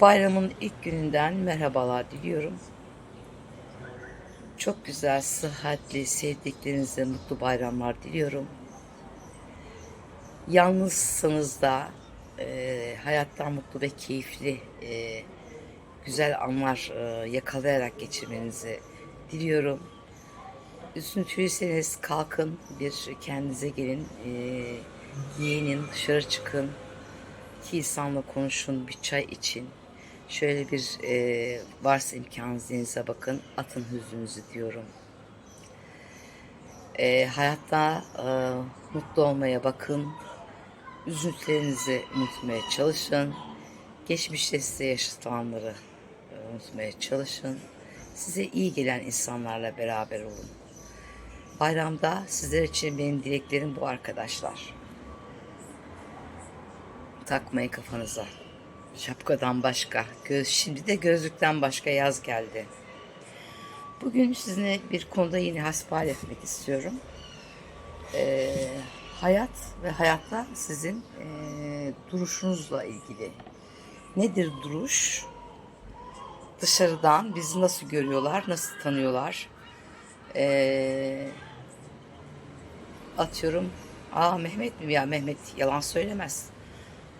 Bayramın ilk gününden merhabalar diliyorum. Çok güzel, sıhhatli, sevdiklerinize mutlu bayramlar diliyorum. Yalnızsanız da e, hayattan mutlu ve keyifli, e, güzel anlar e, yakalayarak geçirmenizi diliyorum. Üzüntülüyseniz kalkın, bir kendinize gelin, e, giyinin, dışarı çıkın, iki insanla konuşun, bir çay için. Şöyle bir e, varsa imkanınız denize bakın, atın hüznünüzü diyorum. E, hayatta e, mutlu olmaya bakın, üzüntülerinizi unutmaya çalışın. Geçmişte size yaşatılanları e, unutmaya çalışın. Size iyi gelen insanlarla beraber olun. Bayramda sizler için benim dileklerim bu arkadaşlar. Takmayın kafanıza. Şapkadan başka, göz, şimdi de gözlükten başka yaz geldi. Bugün sizinle bir konuda yine hasbihal etmek istiyorum. Ee, hayat ve hayatta sizin ee, duruşunuzla ilgili. Nedir duruş? Dışarıdan bizi nasıl görüyorlar, nasıl tanıyorlar? Ee, atıyorum, aa Mehmet mi ya Mehmet yalan söylemez.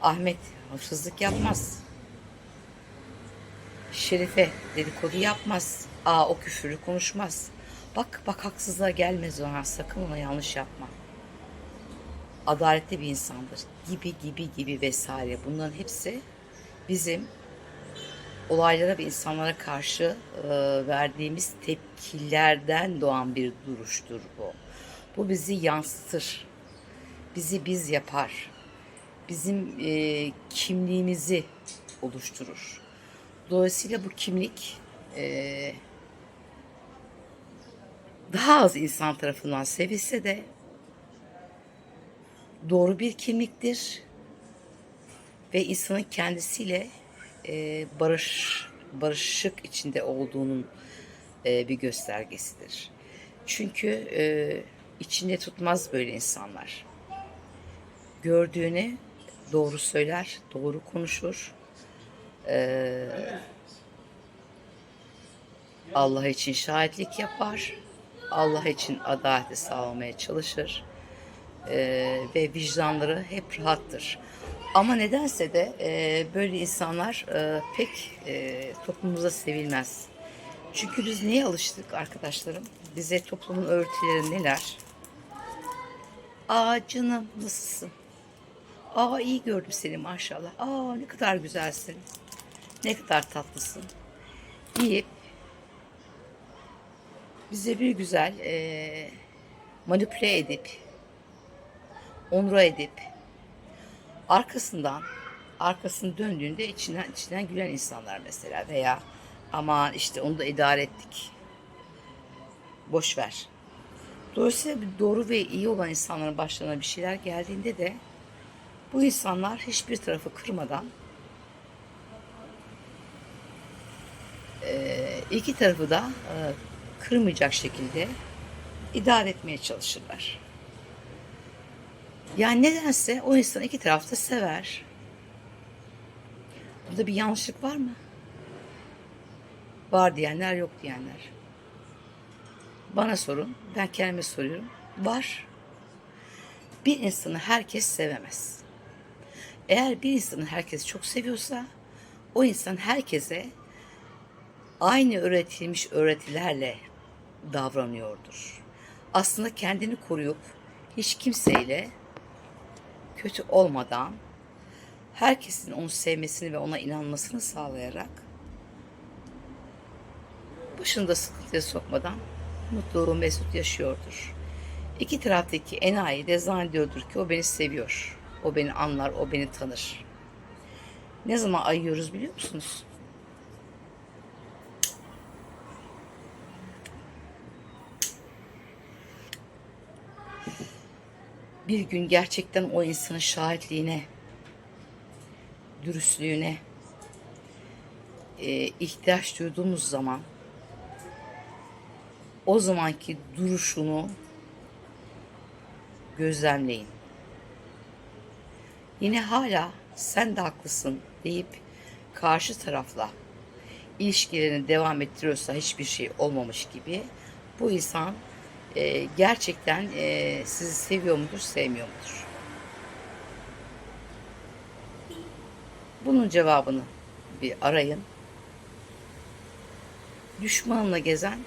Ahmet hırsızlık yapmaz. Şerife dedikodu yapmaz. Aa o küfürü konuşmaz. Bak bak haksızlığa gelmez ona sakın ona yanlış yapma. Adaletli bir insandır gibi gibi gibi vesaire. Bunların hepsi bizim olaylara ve insanlara karşı e, verdiğimiz tepkilerden doğan bir duruştur bu. Bu bizi yansıtır. Bizi biz yapar bizim e, kimliğimizi oluşturur. Dolayısıyla bu kimlik e, daha az insan tarafından sevilse de doğru bir kimliktir ve insanın kendisiyle e, barış barışık içinde olduğunun e, bir göstergesidir. Çünkü e, içinde tutmaz böyle insanlar. Gördüğünü doğru söyler, doğru konuşur. Ee, Allah için şahitlik yapar. Allah için adaleti sağlamaya çalışır. Ee, ve vicdanları hep rahattır. Ama nedense de e, böyle insanlar e, pek e, toplumumuzda sevilmez. Çünkü biz neye alıştık arkadaşlarım? Bize toplumun öğretileri neler? Aa canım nasılsın? Aa iyi gördüm seni maşallah. Aa ne kadar güzelsin. Ne kadar tatlısın. Deyip bize bir güzel e, manipüle edip onura edip arkasından arkasını döndüğünde içinden içinden gülen insanlar mesela veya aman işte onu da idare ettik. Boş ver. Dolayısıyla doğru ve iyi olan insanların başlarına bir şeyler geldiğinde de bu insanlar hiçbir tarafı kırmadan iki tarafı da kırmayacak şekilde idare etmeye çalışırlar. Yani nedense o insan iki tarafta sever. Burada bir yanlışlık var mı? Var diyenler yok diyenler. Bana sorun. Ben kendime soruyorum. Var. Bir insanı herkes sevemez. Eğer bir insanı herkes çok seviyorsa o insan herkese aynı öğretilmiş öğretilerle davranıyordur. Aslında kendini koruyup hiç kimseyle kötü olmadan herkesin onu sevmesini ve ona inanmasını sağlayarak başında sıkıntıya sokmadan mutlu mesut yaşıyordur. İki taraftaki enayi de zannediyordur ki o beni seviyor. O beni anlar, o beni tanır. Ne zaman ayıyoruz biliyor musunuz? Bir gün gerçekten o insanın şahitliğine, dürüstlüğüne e, ihtiyaç duyduğumuz zaman o zamanki duruşunu gözlemleyin. Yine hala sen de haklısın deyip karşı tarafla ilişkilerini devam ettiriyorsa hiçbir şey olmamış gibi bu insan e, gerçekten e, sizi seviyor mudur, sevmiyor mudur? Bunun cevabını bir arayın. Düşmanla gezen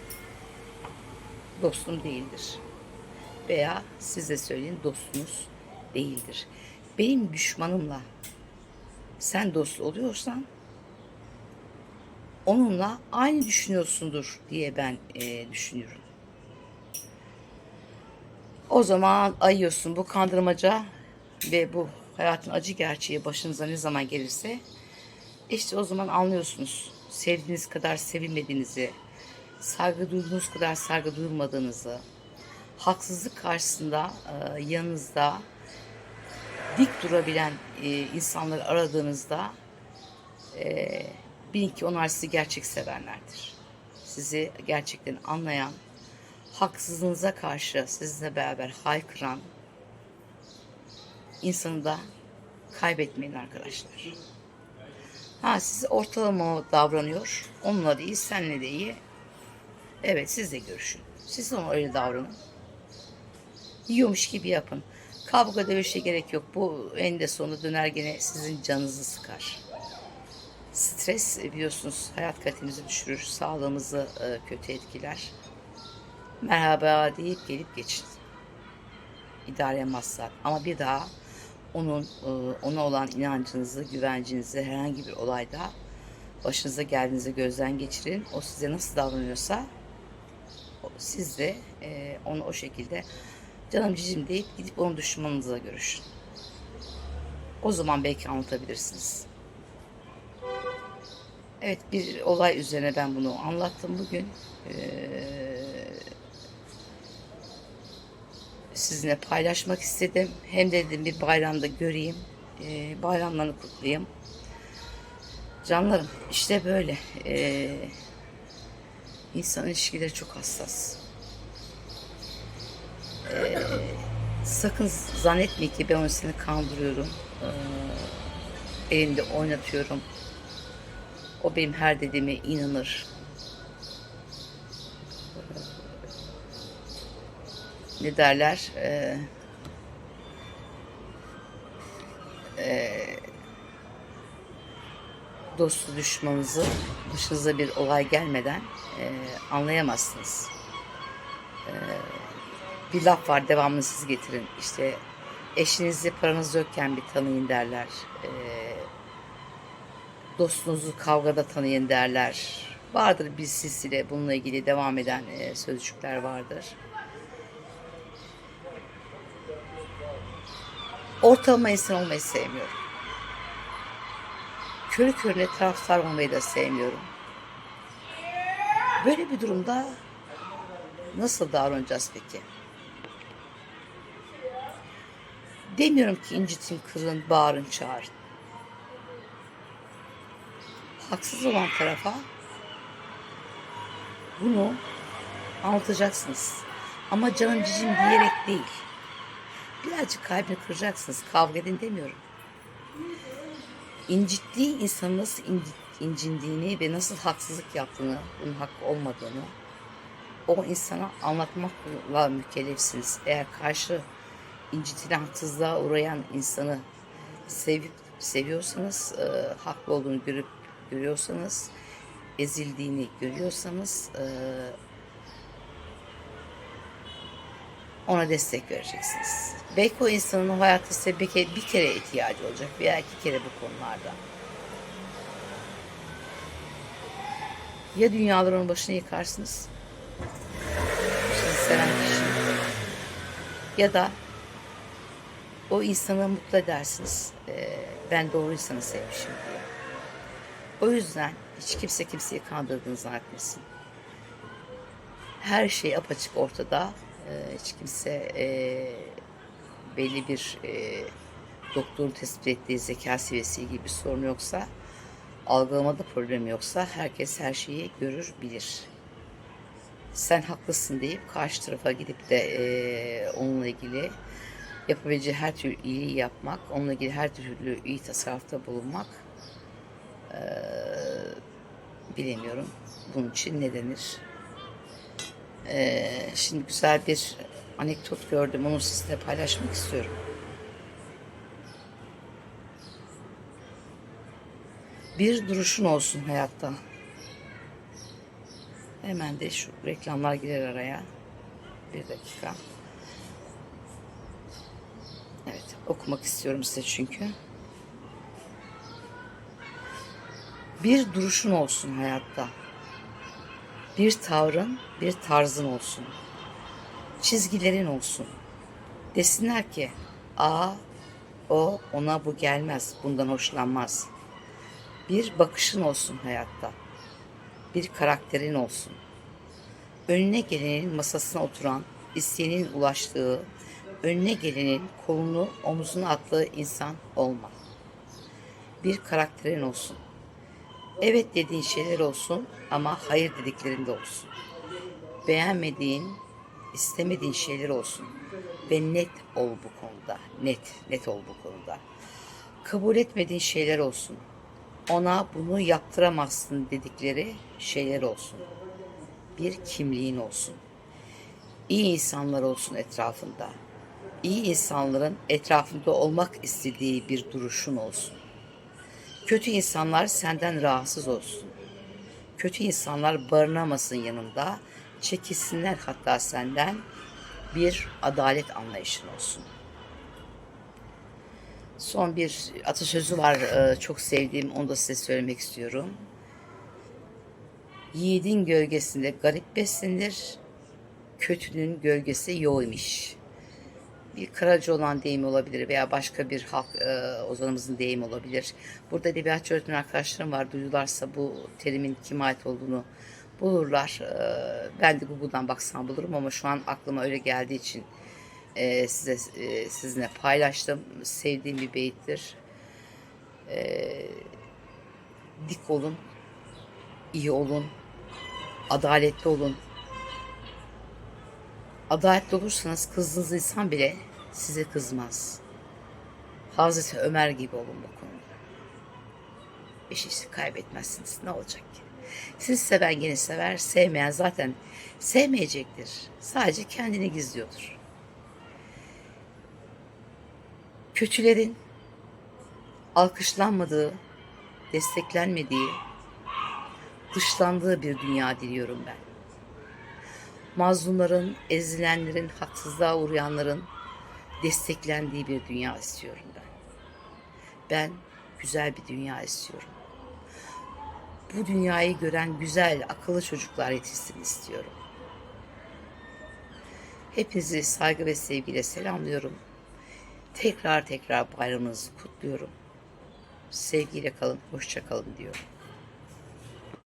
dostum değildir. Veya size söyleyin dostunuz değildir. Benim düşmanımla sen dost oluyorsan onunla aynı düşünüyorsundur diye ben e, düşünüyorum. O zaman ayıyorsun bu kandırmaca ve bu hayatın acı gerçeği başınıza ne zaman gelirse işte o zaman anlıyorsunuz. Sevdiğiniz kadar sevilmediğinizi, saygı duyduğunuz kadar saygı duyulmadığınızı, haksızlık karşısında e, yanınızda dik durabilen e, insanları aradığınızda e, bilin ki onlar sizi gerçek sevenlerdir. Sizi gerçekten anlayan, haksızlığınıza karşı sizinle beraber haykıran insanı da kaybetmeyin arkadaşlar. Ha siz ortalama davranıyor. Onunla da iyi, senle de iyi. Evet siz de görüşün. Siz de ona öyle davranın. Yiyormuş gibi yapın. Kavga dövüşe gerek yok. Bu en de sonunda döner gene sizin canınızı sıkar. Stres e, biliyorsunuz hayat kalitemizi düşürür. Sağlığımızı e, kötü etkiler. Merhaba deyip gelip geçin. İdare maksat. Ama bir daha onun e, ona olan inancınızı, güvencinizi herhangi bir olayda başınıza geldiğinizde gözden geçirin. O size nasıl davranıyorsa siz de onu o şekilde canım cicim deyip gidip onun düşmanınızla görüşün. O zaman belki anlatabilirsiniz. Evet bir olay üzerine ben bunu anlattım bugün. Ee, sizinle paylaşmak istedim. Hem de dedim bir bayramda göreyim. Ee, bayramlarını kutlayayım. Canlarım işte böyle. Ee, insan ilişkileri çok hassas. Ee, sakın zannetmeyin ki ben onu seni kandırıyorum. Ee, elimde oynatıyorum. O benim her dediğime inanır. Ne derler? Ee, e, dostu düşmanınızı başınıza bir olay gelmeden e, anlayamazsınız. E, bir laf var devamını siz getirin. İşte eşinizi paranız yokken bir tanıyın derler. E, dostunuzu kavgada tanıyın derler. Vardır bir silsile bununla ilgili devam eden e, sözcükler vardır. Ortalama insan olmayı sevmiyorum. Körü körüne taraftar olmayı da sevmiyorum. Böyle bir durumda nasıl davranacağız peki? Demiyorum ki incitin, kırın, bağırın, çağırın. Haksız olan tarafa bunu anlatacaksınız. Ama canım cicim diyerek değil. Birazcık kalbini kıracaksınız. Kavga edin demiyorum. İncittiği insanın nasıl inci- incindiğini ve nasıl haksızlık yaptığını, bunun hakkı olmadığını o insana anlatmakla mükellefsiniz. Eğer karşı incitilen, haksızlığa uğrayan insanı sevip seviyorsanız, e, haklı olduğunu görüp görüyorsanız, ezildiğini görüyorsanız e, ona destek vereceksiniz. Belki o insanın hayatta size bir kere, bir kere ihtiyacı olacak veya iki kere bu konularda. Ya dünyaların başını yıkarsınız, seven kişi, ya da o insanı mutlu edersiniz. Ee, ben doğru insanı sevmişim diye. O yüzden hiç kimse kimseyi kandırdığını zannetmesin. Her şey apaçık ortada. Ee, hiç kimse e, belli bir e, doktorun tespit ettiği zeka seviyesi gibi bir sorun yoksa, algılamada problem yoksa herkes her şeyi görür, bilir. Sen haklısın deyip karşı tarafa gidip de e, onunla ilgili yapabileceği her türlü iyiliği yapmak, onunla ilgili her türlü iyi tasarrufta bulunmak bilemiyorum. Bunun için ne denir? Ee, şimdi güzel bir anekdot gördüm. Onu sizinle paylaşmak istiyorum. Bir duruşun olsun hayatta. Hemen de şu reklamlar girer araya. Bir dakika. Evet, okumak istiyorum size çünkü. Bir duruşun olsun hayatta. Bir tavrın, bir tarzın olsun. Çizgilerin olsun. Desinler ki, a o ona bu gelmez, bundan hoşlanmaz. Bir bakışın olsun hayatta. Bir karakterin olsun. Önüne gelenin masasına oturan, isteyenin ulaştığı, önüne gelenin kolunu omuzuna attığı insan olma. Bir karakterin olsun. Evet dediğin şeyler olsun ama hayır dediklerinde olsun. Beğenmediğin, istemediğin şeyler olsun. Ve net ol bu konuda. Net, net ol bu konuda. Kabul etmediğin şeyler olsun. Ona bunu yaptıramazsın dedikleri şeyler olsun. Bir kimliğin olsun. İyi insanlar olsun etrafında. İyi insanların etrafında olmak istediği bir duruşun olsun. Kötü insanlar senden rahatsız olsun. Kötü insanlar barınamasın yanında, çekilsinler hatta senden bir adalet anlayışın olsun. Son bir atasözü var e, çok sevdiğim onu da size söylemek istiyorum. Yiğidin gölgesinde garip beslenir, kötünün gölgesi yoğuymuş bir Karaca olan deyimi olabilir veya başka bir halk e, ozanımızın deyimi olabilir. Burada edebiyatçı öğretmen arkadaşlarım var. Duyularsa bu terimin kime ait olduğunu bulurlar. E, ben de Google'dan baksam bulurum ama şu an aklıma öyle geldiği için e, size e, sizinle paylaştım. Sevdiğim bir beyittir. E, dik olun, iyi olun, adaletli olun, Adaletli olursanız kızdığınız insan bile size kızmaz. Hazreti Ömer gibi olun bu konuda. Bir şey kaybetmezsiniz. Ne olacak ki? Siz seven yine sever, sevmeyen zaten sevmeyecektir. Sadece kendini gizliyordur. Kötülerin alkışlanmadığı, desteklenmediği, dışlandığı bir dünya diliyorum ben mazlumların, ezilenlerin, haksızlığa uğrayanların desteklendiği bir dünya istiyorum ben. Ben güzel bir dünya istiyorum. Bu dünyayı gören güzel, akıllı çocuklar yetişsin istiyorum. Hepinizi saygı ve sevgiyle selamlıyorum. Tekrar tekrar bayramınızı kutluyorum. Sevgiyle kalın, hoşça kalın diyorum.